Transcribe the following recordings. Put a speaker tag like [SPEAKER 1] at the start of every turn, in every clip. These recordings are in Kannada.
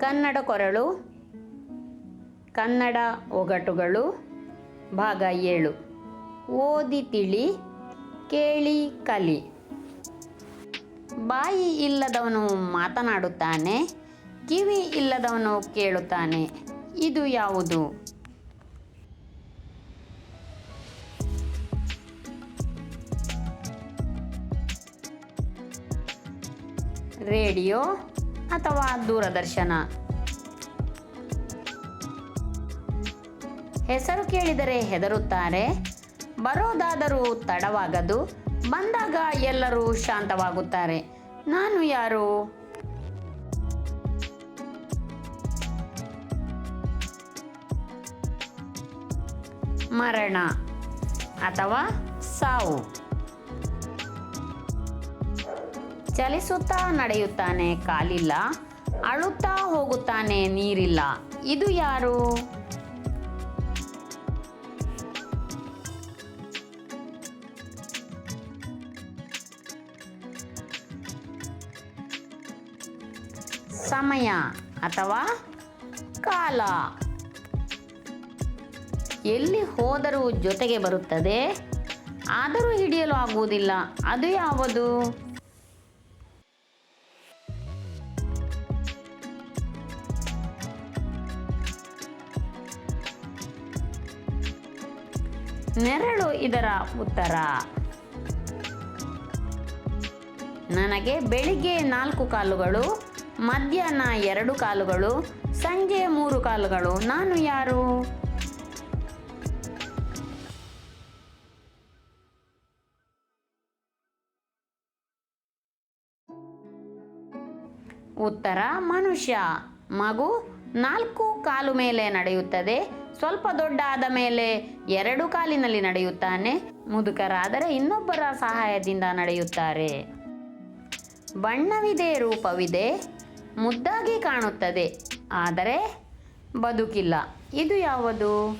[SPEAKER 1] ಕನ್ನಡ ಕೊರಳು, ಕನ್ನಡ ಒಗಟುಗಳು, ಭಾಗ ಏಳು. ಓದಿ ತಿಳಿ, ಕೇಳಿ ಕಲಿ. ಬಾಯಿ ಇಲ್ಲದವನು ಮಾತನಾಡುತ್ತಾನೆ, ಕಿವಿ ಇಲ್ಲದವನು ಕೇಳುತ್ತಾನೆ. ಇದು ಯಾವುದು? ರೇಡಿಯೋ ಅಥವಾ ದೂರದರ್ಶನ? ಹೆಸರು ಕೇಳಿದರೆ ಹೆದರುತ್ತಾರೆ, ಬರೋದಾದರೂ ತಡವಾಗದು, ಬಂದಾಗ ಎಲ್ಲರೂ ಶಾಂತವಾಗುತ್ತಾರೆ. ನಾನು ಯಾರು? ಮರಣ ಅಥವಾ ಸಾವು? ಚಲಿಸುತ್ತಾ ನಡೆಯುತ್ತಾನೆ ಕಾಲಿಲ್ಲ, ಅಳುತ್ತಾ ಹೋಗುತ್ತಾನೆ ನೀರಿಲ್ಲ. ಇದು ಯಾರು? ಸಮಯ ಅಥವಾ ಕಾಲ? ಎಲ್ಲಿ ಹೋದರೂ ಜೊತೆಗೆ ಬರುತ್ತದೆ, ಆದರೂ ಹಿಡಿಯಲು ಆಗುವುದಿಲ್ಲ. ಅದು ಯಾವುದು? ನೆರಳು ಇದರ ಉತ್ತರ. ನನಗೆ ಬೆಳಿಗ್ಗೆ ನಾಲ್ಕು ಕಾಲುಗಳು, ಮಧ್ಯಾಹ್ನ ಎರಡು ಕಾಲುಗಳು, ಸಂಜೆ ಮೂರು ಕಾಲುಗಳು. ನಾನು ಯಾರು? ಉತ್ತರ, ಮನುಷ್ಯ. ಮಗು ನಾಲ್ಕು ಕಾಲು ಮೇಲೆ ನಡೆಯುತ್ತದೆ. ಸ್ವಲ್ಪ ದೊಡ್ಡ ಆದ ಮೇಲೆ ಎರಡು ಕಾಲಿನಲ್ಲಿ ನಡೆಯುತ್ತಾನೆ. ಮುದುಕರಾದರೆ ಇನ್ನೊಬ್ಬರ ಸಹಾಯದಿಂದ ನಡೆಯುತ್ತಾರೆ. ಬಣ್ಣವಿದೆ, ರೂಪವಿದೆ. ಮುದ್ದಾಗಿ ಕಾಣುತ್ತದೆ. ಆದರೆ ಬದುಕಿಲ್ಲ. ಇದು ಯಾವುದು?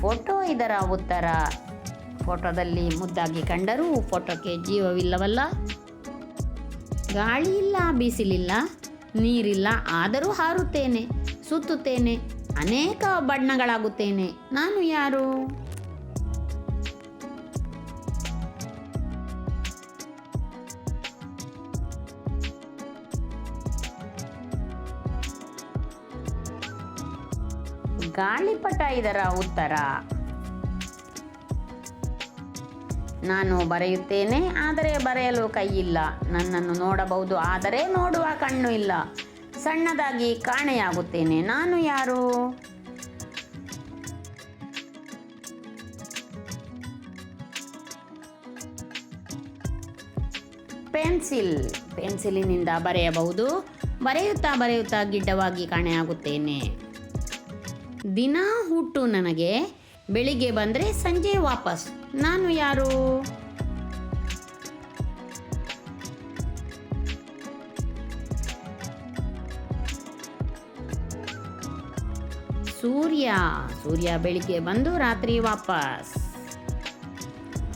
[SPEAKER 1] ಫೋಟೋ ಇದರ ಉತ್ತರ. ಫೋಟೋದಲ್ಲಿ ಮುದ್ದಾಗಿ ಕಂಡರೂ ಫೋಟೋಕ್ಕೆ ಜೀವವಿಲ್ಲವಲ್ಲ. ಗಾಳಿ ಇಲ್ಲ ಬಿಸಿಲಿಲ್ಲ ನೀರಿಲ್ಲ ಆದರೂ ಹಾರುತ್ತೇನೆ ಸುತ್ತುತ್ತೇನೆ ಅನೇಕ ಬಣ್ಣಗಳಾಗುತ್ತೇನೆ. ನಾನು ಯಾರು? ಗಾಳಿಪಟ ಇದರ ಉತ್ತರ. ನಾನು ಬರೆಯುತ್ತೇನೆ, ಆದರೆ ಬರೆಯಲು ಕೈಯಿಲ್ಲ. ನನ್ನನ್ನು ನೋಡಬಹುದು, ಆದರೆ ನೋಡುವ ಕಣ್ಣು ಇಲ್ಲ. ಸಣ್ಣದಾಗಿ ಕಾಣೆಯಾಗುತ್ತೇನೆ. ನಾನು ಯಾರು? ಪೆನ್ಸಿಲ್. ಪೆನ್ಸಿಲಿನಿಂದ ಬರೆಯಬಹುದು. ಬರೆಯುತ್ತಾ ಬರೆಯುತ್ತಾ ಗಿಡ್ಡವಾಗಿ ಕಾಣೆಯಾಗುತ್ತೇನೆ. ದಿನ ಹುಟ್ಟು ನನಗೆ. ಬೆಳಿಗ್ಗೆ ಬಂದರೆ ಸಂಜೆ ವಾಪಸ್. ನಾನು ಯಾರು? ಸೂರ್ಯ. ಸೂರ್ಯ ಬೆಳಿಗ್ಗೆ ಬಂದು ರಾತ್ರಿ ವಾಪಸ್.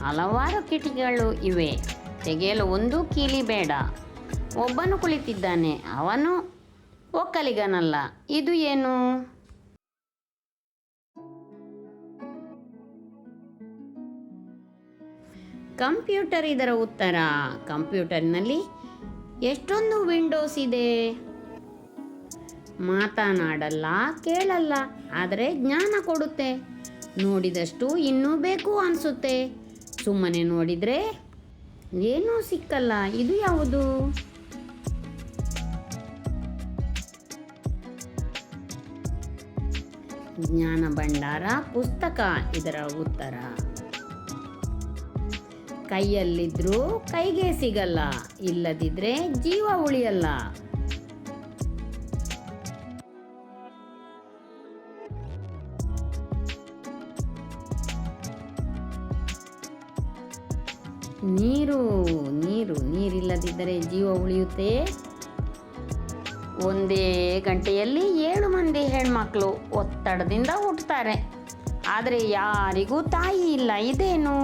[SPEAKER 1] ಹಲವಾರು ಕಿಟಕಿಗಳು ಇವೆ. ತೆಗೆಯಲು ಒಂದು ಕೀಲಿ ಬೇಡ. ಒಬ್ಬನು ಕುಳಿತಿದ್ದಾನೆ. ಅವನು ಒಕ್ಕಲಿಗನಲ್ಲ. ಇದು ಏನು? ಕಂಪ್ಯೂಟರ್ ಇದರ ಉತ್ತರ. ಕಂಪ್ಯೂಟರ್ನಲ್ಲಿ ಎಷ್ಟೊಂದು ವಿಂಡೋಸ್ ಇದೆ. ಮಾತನಾಡಲ್ಲ, ಕೇಳಲ್ಲ, ಆದರೆ ಜ್ಞಾನ ಕೊಡುತ್ತೆ. ನೋಡಿದಷ್ಟು ಇನ್ನೂ ಬೇಕು ಅನಿಸುತ್ತೆ. ಸುಮ್ಮನೆ ನೋಡಿದರೆ ಏನೂ ಸಿಕ್ಕಲ್ಲ. ಇದು ಯಾವುದು? ಜ್ಞಾನ ಭಂಡಾರ, ಪುಸ್ತಕ ಇದರ ಉತ್ತರ. ಕೈಯಲ್ಲಿದ್ರೂ ಕೈಗೆ ಸಿಗಲ್ಲ, ಇಲ್ಲದಿದ್ರೆ ಜೀವ ಉಳಿಯಲ್ಲ. ನೀರು ನೀರು, ನೀರಿಲ್ಲದಿದ್ದರೆ ಜೀವ ಉಳಿಯುತ್ತೆ. ಒಂದೇ ಗಂಟೆಯಲ್ಲಿ ಏಳು ಮಂದಿ ಹೆಣ್ಮಕ್ಳು ಒತ್ತಡದಿಂದ ಹುಟ್ಟುತ್ತಾರೆ ಆದರೆ ಯಾರಿಗೂ ತಾಯಿ ಇಲ್ಲ, ಇದೇನು?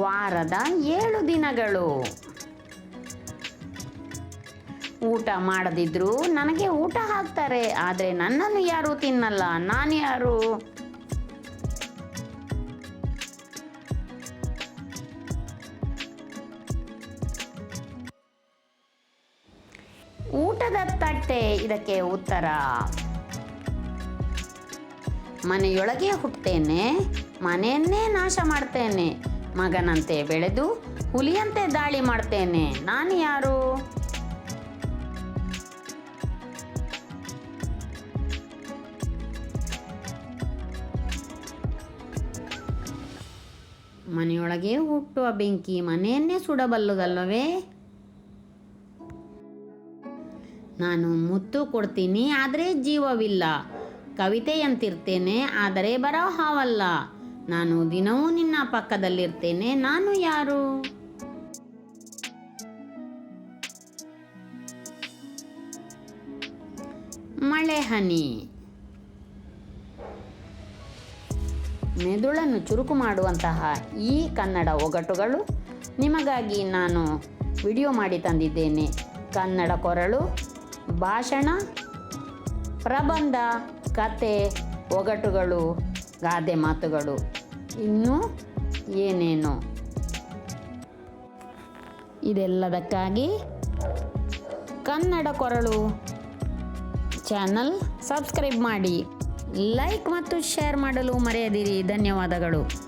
[SPEAKER 1] ವಾರದ ಏಳು ದಿನಗಳು. ಊಟ ಮಾಡದಿದ್ರು ನನಗೆ ಊಟ ಹಾಕ್ತಾರೆ, ಆದರೆ ನನ್ನನ್ನು ಯಾರು ತಿನ್ನಲ್ಲ. ನಾನು ಯಾರು? ಊಟದ ತಟ್ಟೆ, ಇದಕ್ಕೆ ಉತ್ತರ. ಮನೆಯೊಳಗೆ ಹುಟ್ಟುತ್ತೇನೆ, ಮನೆಯನ್ನೇ ನಾಶ ಮಾಡ್ತೇನೆ. ಮಗನಂತೆ ಬೆಳೆದು ಹುಲಿಯಂತೆ ದಾಳಿ ಮಾಡ್ತೇನೆ. ನಾನು ಯಾರು? ಮನೆಯೊಳಗೆ ಹುಟ್ಟುವ ಬೆಂಕಿ ಮನೆಯನ್ನೇ ಸುಡಬಲ್ಲುದಲ್ಲವೇ? ನಾನು ಮುತ್ತು ಕೊಡ್ತೀನಿ, ಆದರೆ ಜೀವವಿಲ್ಲ. ಕವಿತೆಯಂತಿರ್ತೇನೆ, ಆದರೆ ಬರಹವಲ್ಲ ನಾನು ದಿನವೂ ನಿನ್ನ ಪಕ್ಕದಲ್ಲಿರ್ತೇನೆ. ನಾನು ಯಾರು? ಮಳೆ ಹನಿ. ಮೆದುಳನ್ನು ಚುರುಕು ಮಾಡುವಂತಹ ಈ ಕನ್ನಡ ಒಗಟುಗಳು ನಿಮಗಾಗಿ ನಾನು ವಿಡಿಯೋ ಮಾಡಿ ತಂದಿದ್ದೇನೆ. ಕನ್ನಡ ಕೊರಳು, ಭಾಷಣ, ಪ್ರಬಂಧ, ಕತೆ, ಒಗಟುಗಳು, ಗಾದೆ ಮಾತುಗಳು. ಇನ್ನೂ ಏನೇನು? ಇದೆಲ್ಲದಕ್ಕಾಗಿ ಕನ್ನಡ ಕೊರಳು ಚಾನಲ್ ಸಬ್ಸ್ಕ್ರೈಬ್ ಮಾಡಿ ಲೈಕ್ ಮತ್ತು ಶೇರ್ ಮಾಡಲು ಮರೆಯದಿರಿ. ಧನ್ಯವಾದಗಳು.